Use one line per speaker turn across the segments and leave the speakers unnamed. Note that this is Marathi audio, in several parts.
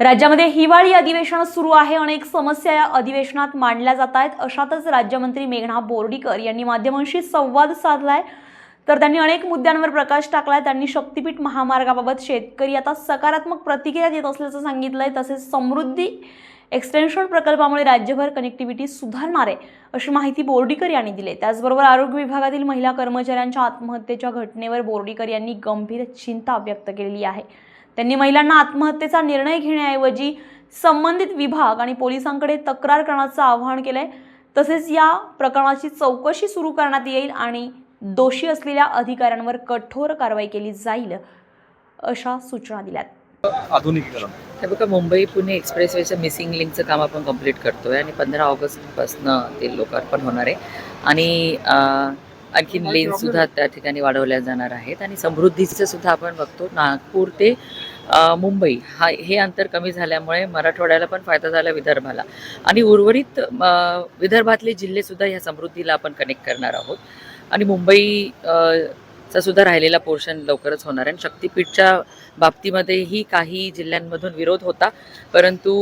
राज्यामध्ये हिवाळी अधिवेशन सुरू आहे. अनेक समस्या या अधिवेशनात मांडल्या जात आहेत. अशातच राज्यमंत्री मेघना बोर्डीकर यांनी माध्यमांशी संवाद साधलाय. तर त्यांनी अनेक मुद्द्यांवर प्रकाश टाकलाय. त्यांनी शक्तीपीठ महामार्गाबाबत शेतकरी आता सकारात्मक प्रतिक्रिया देत असल्याचं सांगितलंय. तसेच समृद्धी एक्सटेन्शन प्रकल्पामुळे राज्यभर कनेक्टिव्हिटी सुधारणार आहे अशी माहिती बोर्डीकर यांनी दिली त्याचबरोबर आरोग्य विभागातील महिला कर्मचाऱ्यांच्या आत्महत्येच्या घटनेवर बोर्डीकर यांनी गंभीर चिंता व्यक्त केलेली आहे. त्यांनी महिलांना आत्महत्येचा निर्णय घेण्याऐवजी संबंधित विभाग आणि पोलिसांकडे तक्रार करण्याचं आवाहन केलंय. तसेच या प्रकरणाची चौकशी सुरू करण्यात येईल आणि दोषी असलेल्या अधिकाऱ्यांवर कठोर कारवाई केली जाईल अशा सूचना दिल्यात.
आधुनिकीकरण.
हे बघा मुंबई पुणे एक्सप्रेसवेचं मिसिंग लिंकचं काम आपण कंप्लीट करतोय आणि पंधरा ऑगस्टपासनं ते लोकार्पण होणार आहे. आणि आणखीन लेन सुद्धा त्या ठिकाणी वाढवल्या जाणार आहेत. आणि समृद्धीचं सुद्धा आपण बघतो नागपूर ते मुंबई हा हे अंतर कमी झाल्यामुळे मराठवाड्याला पण फायदा झाला विदर्भाला. आणि उर्वरित विदर्भातले जिल्हे सुद्धा ह्या समृद्धीला आपण कनेक्ट करणार आहोत. आणि मुंबई चा सुद्धा राहिलेला पोर्शन लवकरच होणार आहे. आणि शक्तीपीठच्या बाबतीमध्येही काही जिल्ह्यांमधून विरोध होता परंतु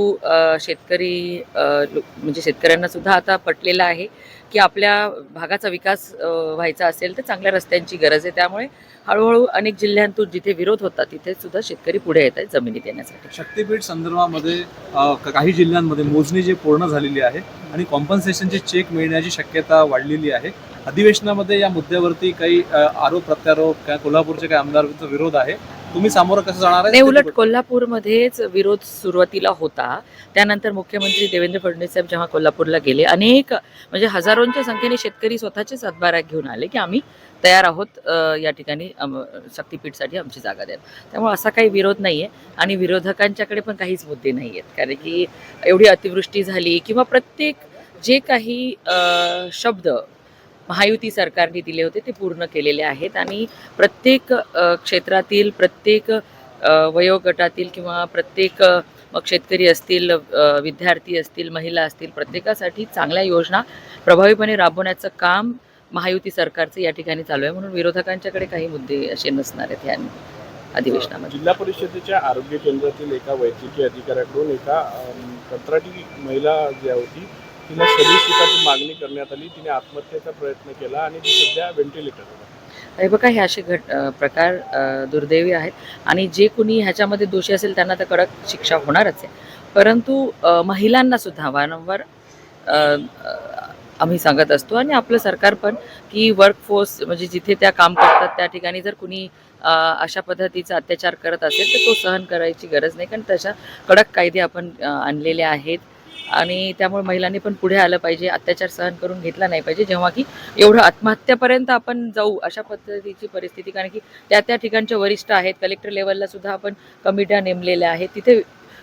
शेतकरी म्हणजे शेतकऱ्यांना सुद्धा आता पटलेला आहे. की आपल्या भागाचा विकास व्हायचा असेल तर चांगल्या रस्त्यांची गरज आहे. त्यामुळे हळूहळू अनेक जिल्ह्यांतून जिथे विरोध होता तिथे सुद्धा शेतकरी पुढे येत आहेत जमिनीत येण्यासाठी.
शक्तीपीठ संदर्भामध्ये काही जिल्ह्यांमध्ये मोजणी जी पूर्ण झालेली आहे आणि कॉम्पन्सेशनचे चेक मिळण्याची शक्यता वाढलेली आहे. अधिवेशनामध्ये या मुद्द्यावरती काही आरोप प्रत्यारोप काय कोल्हापूरचे काही आमदारांचा विरोध आहे. तुम्ही सामोरं कसं जाणार
नाही उलट कोल्हापूरमध्येच विरोध सुरुवातीला होता. त्यानंतर मुख्यमंत्री देवेंद्र फडणवीस साहेब जेव्हा कोल्हापूरला गेले अनेक म्हणजे हजारोंच्या संख्येने शेतकरी स्वतःचेच हातभार घेऊन आले की आम्ही तयार आहोत या ठिकाणी शक्तीपीठसाठी आमची जागा द्या त्यामुळे असा काही विरोध नाही आहे आणि विरोधकांच्याकडे पण काहीच मुद्दे नाही आहेत कारण की एवढी अतिवृष्टी झाली किंवा प्रत्येक जे काही शब्द महायुती सरकारने दिले होते ते पूर्ण केलेले आहेत. आणि प्रत्येक क्षेत्रातील प्रत्येक वयोगटातील किंवा प्रत्येक मग शेतकरी असतील विद्यार्थी असतील महिला असतील प्रत्येकासाठी चांगल्या योजना प्रभावीपणे राबवण्याचं काम महायुती सरकारचं या ठिकाणी चालू आहे. म्हणून विरोधकांच्याकडे काही मुद्दे असे नसणार आहेत ह्या अधिवेशनामध्ये.
जिल्हा परिषदेच्या आरोग्य केंद्रातील एका वैद्यकीय अधिकाऱ्याकडून एका कंत्राटी महिला जी होती तिला शरीरसुखाची मागणी करण्यात आली तिने आत्महत्येचा प्रयत्न केला आणि ती सध्या व्हेंटिलेटरवर
हे बघा हे असे घट अ, प्रकार अ, दुर्दैवी आहेत. आणि जे कुणी ह्याच्यामध्ये दोषी असेल त्यांना तर कडक शिक्षा होणारच आहे. परंतु अ, महिलांना सुद्धा वारंवार अ, अ, आम्ही सांगत असतो आणि आपलं सरकार पण की वर्कफोर्स म्हणजे जिथे त्या काम करतात त्या ठिकाणी जर कुणी अ, अशा पद्धतीचा अत्याचार करत असेल तर तो सहन करायची गरज नाही. कारण तशा कडक कायदे आपण अ, आणलेले आहेत. आणि त्यामुळे महिलांनी पण पुढे आलं पाहिजे अत्याचार सहन करून घेतला नाही पाहिजे जेव्हा की एवढं आत्महत्यापर्यंत आपण जाऊ अशा पद्धतीची परिस्थिती. कारण की त्या त्या ठिकाणचे वरिष्ठ आहेत कलेक्टर लेवलला सुद्धा आपण कमिट्या नेमलेल्या आहेत. तिथे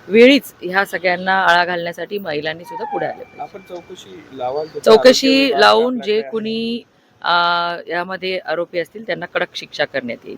वेळीच ह्या सगळ्यांना आळा घालण्यासाठी महिलांनी सुद्धा पुढे आले.
आपण चौकशी लावाल आरोग्य
चौकशी लावून जे कुणी यामध्ये आरोपी असतील त्यांना कडक शिक्षा करण्यात येईल.